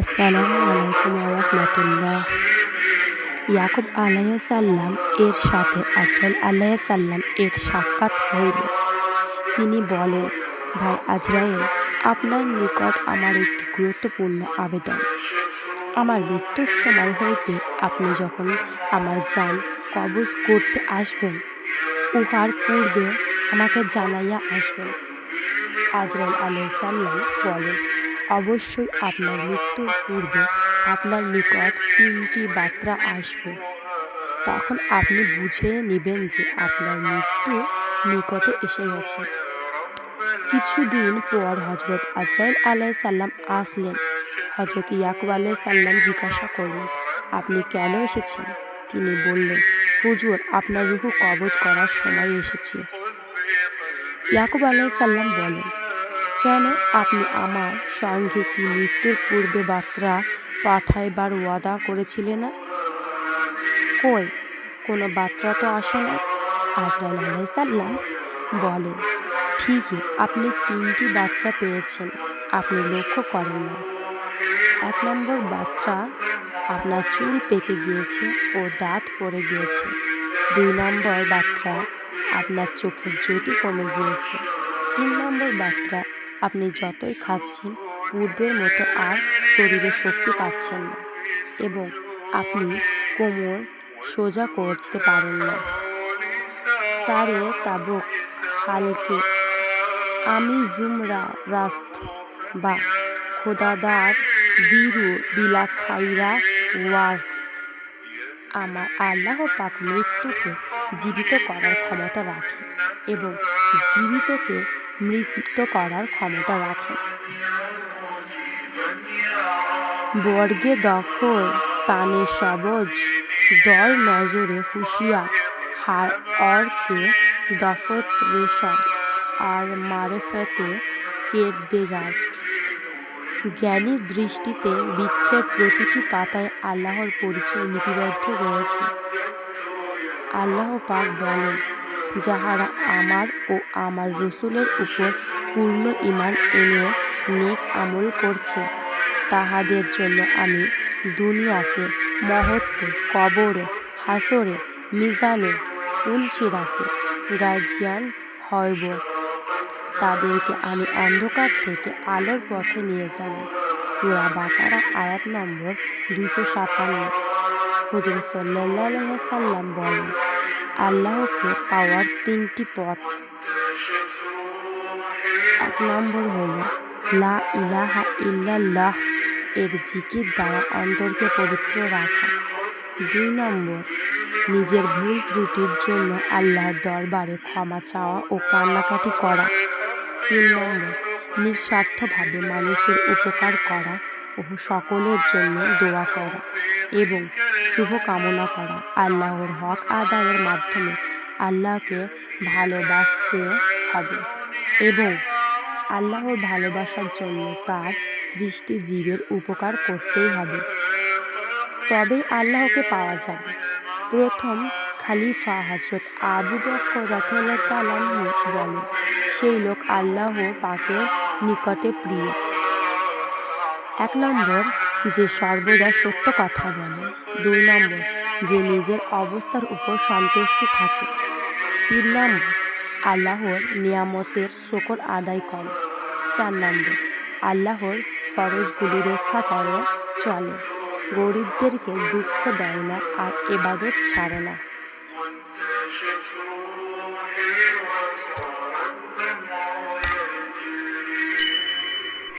আসসালামু আলাইকুম রহমতুল্লাহ ইয়াকুব আলাইসাল্লাম এর সাথে আজরাইল আলাইসাল্লাম এর সাক্ষাৎ হইল। তিনি বলেন, ভাই আজরাইল, আপনার নিকট আমার একটি গুরুত্বপূর্ণ আবেদন। আমার মৃত্যুর সময় হইতে আপনি যখন আমার যান কবজ করতে আসবেন, উহার পূর্বে আমাকে জানাইয়া আসবেন। আজরাইল আলাইসাল্লাম বলেন অবশ্যই আপনার মৃত্যুর পূর্বে আপনার নিকট তিনটি বার্তা আসবে। তখন আপনি বুঝে নেবেন যে আপনার মৃত্যু নিকটে এসে গেছে। কিছুদিন পর হজরত আজরাইল আলাই সাল্লাম আসলেন। হজরত ইয়াকুব আলাই সাল্লাম জিজ্ঞাসা করলেন, আপনি কেন এসেছেন? তিনি বললেন, হুজুর, আপনার রুহু কবজ করার সময় এসেছে। ইয়াকুব আলাই সাল্লাম বলেন কেন আপনি আমার সঙ্গে কি মৃত্যুর পূর্বে বার্তা পাঠাইবার ওয়াদা করেছিলেন না? কই, কোনো বার্তা তো আসে না আজরাইল আলাইসাল্লাম বলেন, ঠিকই আপনি তিনটি বার্তা পেয়েছেন, আপনি লক্ষ্য করেন না। এক নম্বর বার্তা, আপনার চুল পেকে গিয়েছে ও দাঁত পড়ে গিয়েছে। দুই নম্বর বার্তা, আপনার চোখের জ্যোতি কমে গিয়েছে। তিন নম্বর বার্তা আপনি যতই খাচ্ছেন, পূর্বের মতো আর শরীরে শক্তি পাচ্ছেন না এবং আপনি কোমর সোজা করতে পারেন না। সারে তাবক, হালকে, আমি জুমরা রাস্ত বা খোদাদার বিরু বিলাখাইরা ওয়ার্কস আমার আল্লাহ পাক মৃত্যুকে জীবিত করার ক্ষমতা রাখে এবং জীবিতকে মৃত্যু করার ক্ষমতা রাখে। বর্গে দখল, তানে সবজ, দল নজরে হুঁশিয়ার, হার অর্কে দফত রেশম, আর মারেফতে কেট দেগার জ্ঞানী দৃষ্টিতে বৃক্ষের প্রতিটি পাতায় আল্লাহর পরিচয় লিপিবদ্ধ রয়েছে। আল্লাহ পাক বলেন যাহারা আমার ও আমার রসুলের উপর পূর্ণ ইমান এনে নেক আমল করছে, তাহাদের জন্য আমি দুনিয়াতে মহত্বে কবরে, হাসরে, মিজানে, উলসিরাতে গার্জিয়ান হইব। তাদেরকে আমি অন্ধকার থেকে আলোর পথে নিয়ে যাব। সুরা বাকারা আয়াত নম্বর দুশো সাতান্ন। হুজুর সাল্লাহ সাল্লাম বলেন আল্লাহকে পাওয়ার তিনটি পথ। এক নম্বর হল, লা ইলাহা ইল্লাল্লাহ এর জিকির দ্বারা অন্তরকে পবিত্র রাখা। দুই নম্বর, নিজের ভুল ত্রুটির জন্য আল্লাহর দরবারে ক্ষমা চাওয়া ও কান্নাকাটি করা। তিন নম্বর, নিঃস্বার্থভাবে মানুষের উপকার করা ও সকলের জন্য দোয়া করা। এবং শুভ কামনা করা আল্লাহর হক আদায়ের মাধ্যমে আল্লাহকে ভালোবাসতে হবে এবং আল্লাহর ভালোবাসার জন্য তার সৃষ্টি জীবের উপকার করতেই হবে। তবেই আল্লাহকে পাওয়া যাবে। প্রথম খালিফা হজরত আবু বকর রাথুল্লাহ বলেন, সেই লোক আল্লাহ পাকের নিকটে প্রিয়। এক নম্বর যে সর্বদা সত্য কথা বলে। দুই নম্বর, যে নিজের অবস্থার উপর সন্তুষ্টি থাকে। তিন নম্বর, আল্লাহর নিয়ামতের শকর আদায় করে। চার নম্বর, আল্লাহর ফরজগুলি রক্ষা করে, চলে। গরিবদেরকে দুঃখ দেয় না আর এবাদত ছাড়ে না।